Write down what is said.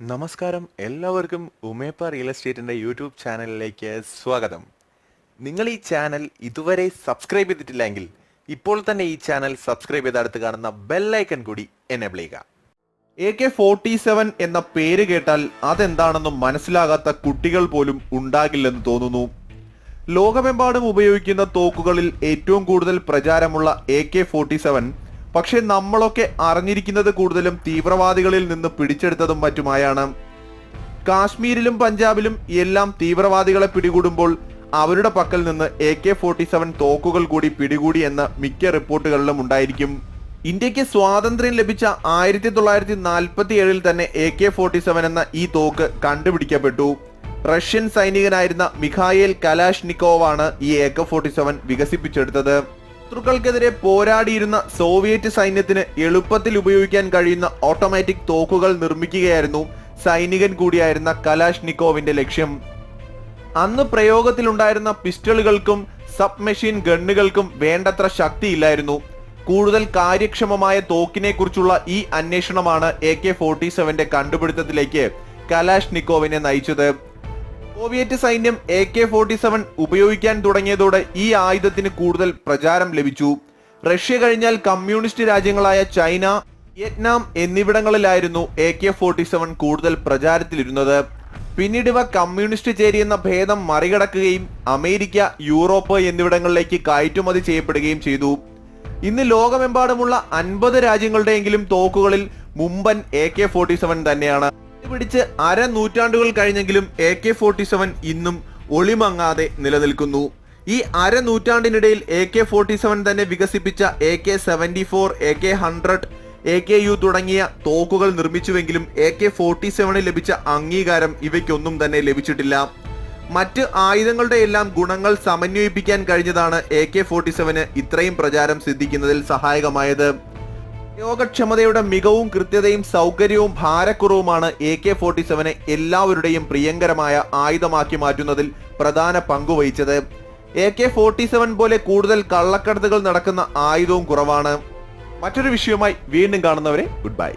നമസ്കാരം. എല്ലാവർക്കും ഉമേപ്പ real എസ്റ്റേറ്റിന്റെ YouTube ചാനലിലേക്ക് സ്വാഗതം. നിങ്ങൾ ഈ ചാനൽ ഇതുവരെ സബ്സ്ക്രൈബ് ചെയ്തിട്ടില്ലെങ്കിൽ ഇപ്പോൾ തന്നെ ഈ ചാനൽ സബ്സ്ക്രൈബ് ചെയ്ത് അടുത്ത് കാണുന്ന ബെല്ലൈക്കൺ കൂടി എനേബിൾ ചെയ്യുക. എ കെ ഫോർട്ടി സെവൻ എന്ന പേര് കേട്ടാൽ അതെന്താണെന്ന് മനസ്സിലാകാത്ത കുട്ടികൾ പോലും ഉണ്ടാകില്ലെന്ന് തോന്നുന്നു. ലോകമെമ്പാടും ഉപയോഗിക്കുന്ന തോക്കുകളിൽ ഏറ്റവും കൂടുതൽ പ്രചാരമുള്ള എ കെ ഫോർട്ടി സെവൻ പക്ഷെ നമ്മളൊക്കെ അറിഞ്ഞിരിക്കുന്നത് കൂടുതലും തീവ്രവാദികളിൽ നിന്ന് പിടിച്ചെടുത്തതും മറ്റുമായാണ്. കാശ്മീരിലും പഞ്ചാബിലും എല്ലാം തീവ്രവാദികളെ പിടികൂടുമ്പോൾ അവരുടെ പക്കൽ നിന്ന് എ കെ ഫോർട്ടി സെവൻ തോക്കുകൾ കൂടി പിടികൂടി എന്ന മിക്ക റിപ്പോർട്ടുകളിലും ഉണ്ടായിരിക്കും. ഇന്ത്യയ്ക്ക് സ്വാതന്ത്ര്യം ലഭിച്ച ആയിരത്തി തൊള്ളായിരത്തി നാൽപ്പത്തി ഏഴിൽ തന്നെ എ കെ ഫോർട്ടി സെവൻ എന്ന ഈ തോക്ക് കണ്ടുപിടിക്കപ്പെട്ടു. റഷ്യൻ സൈനികനായിരുന്ന മിഖായേൽ കലാഷ്നിക്കോവാണ് ഈ എ കെ ഫോർട്ടി സെവൻ വികസിപ്പിച്ചെടുത്തത്. ശത്രുക്കൾക്കെതിരെ പോരാടിയിരുന്ന സോവിയറ്റ് സൈന്യത്തിന് എളുപ്പത്തിൽ ഉപയോഗിക്കാൻ കഴിയുന്ന ഓട്ടോമാറ്റിക് തോക്കുകൾ നിർമ്മിക്കുകയായിരുന്നു സൈനികൻ കൂടിയായിരുന്ന കലാഷ്നിക്കോവിന്റെ ലക്ഷ്യം. അന്ന് പ്രയോഗത്തിലുണ്ടായിരുന്ന പിസ്റ്റളുകൾക്കും സബ് മെഷീൻ ഗണ്ണുകൾക്കും വേണ്ടത്ര ശക്തിയില്ലായിരുന്നു. കൂടുതൽ കാര്യക്ഷമമായ തോക്കിനെ കുറിച്ചുള്ള ഈ അന്വേഷണമാണ് എ കെ ഫോർട്ടി സെവന്റെ കണ്ടുപിടുത്തത്തിലേക്ക് കലാഷ്നിക്കോവിനെ നയിച്ചത്. സോവിയറ്റ് സൈന്യം എ കെ ഫോർട്ടി സെവൻ ഉപയോഗിക്കാൻ തുടങ്ങിയതോടെ ഈ ആയുധത്തിന് കൂടുതൽ പ്രചാരം ലഭിച്ചു. റഷ്യ കഴിഞ്ഞാൽ കമ്മ്യൂണിസ്റ്റ് രാജ്യങ്ങളായ ചൈന വിയറ്റ്നാം എന്നിവിടങ്ങളിലായിരുന്നു എ കെ ഫോർട്ടി സെവൻ കൂടുതൽ പ്രചാരത്തിലിരുന്നത്. പിന്നീട് ഇവ കമ്മ്യൂണിസ്റ്റ് ചേരിയെന്ന ഭേദം മറികടക്കുകയും അമേരിക്ക യൂറോപ്പ് എന്നിവിടങ്ങളിലേക്ക് കയറ്റുമതി ചെയ്യപ്പെടുകയും ചെയ്തു. ഇന്ന് ലോകമെമ്പാടുമുള്ള അൻപത് രാജ്യങ്ങളുടെയെങ്കിലും തോക്കുകളിൽ മുമ്പൻ എ കെ ഫോർട്ടി സെവൻ തന്നെയാണ്. പിടിച്ച് അര നൂറ്റാണ്ടുകൾ കഴിഞ്ഞെങ്കിലും എ കെ ഫോർട്ടി സെവൻ ഇന്നും ഒളിമങ്ങാതെ നിലനിൽക്കുന്നു. ഈ അര നൂറ്റാണ്ടിനിടയിൽ എ കെ ഫോർട്ടി സെവൻ തന്നെ വികസിപ്പിച്ച A K seventy four A K hundred A K U തുടങ്ങിയ തോക്കുകൾ നിർമ്മിച്ചുവെങ്കിലും എ കെ ഫോർട്ടി സെവനിൽ ലഭിച്ച അംഗീകാരം ഇവയ്ക്കൊന്നും തന്നെ ലഭിച്ചിട്ടില്ല. മറ്റ് ആയുധങ്ങളുടെ എല്ലാം ഗുണങ്ങൾ സമന്വയിപ്പിക്കാൻ കഴിഞ്ഞതാണ് എ കെ ഫോർട്ടി സെവന് ഇത്രയും പ്രചാരം സിദ്ധിക്കുന്നതിൽ സഹായകമായത്. പ്രയോഗക്ഷമതയുടെ മികവും കൃത്യതയും സൗകര്യവും ഭാരക്കുറവുമാണ് എ കെ ഫോർട്ടി സെവനെ എല്ലാവരുടെയും പ്രിയങ്കരമായ ആയുധമാക്കി മാറ്റുന്നതിൽ പ്രധാന പങ്കുവഹിച്ചത് എ കെ ഫോർട്ടി സെവൻ പോലെ കൂടുതൽ കള്ളക്കടത്തുകൾ നടക്കുന്ന ആയുധവും കുറവാണ്. മറ്റൊരു വിഷയവുമായി വീണ്ടും കാണുന്നവരെ ഗുഡ് ബൈ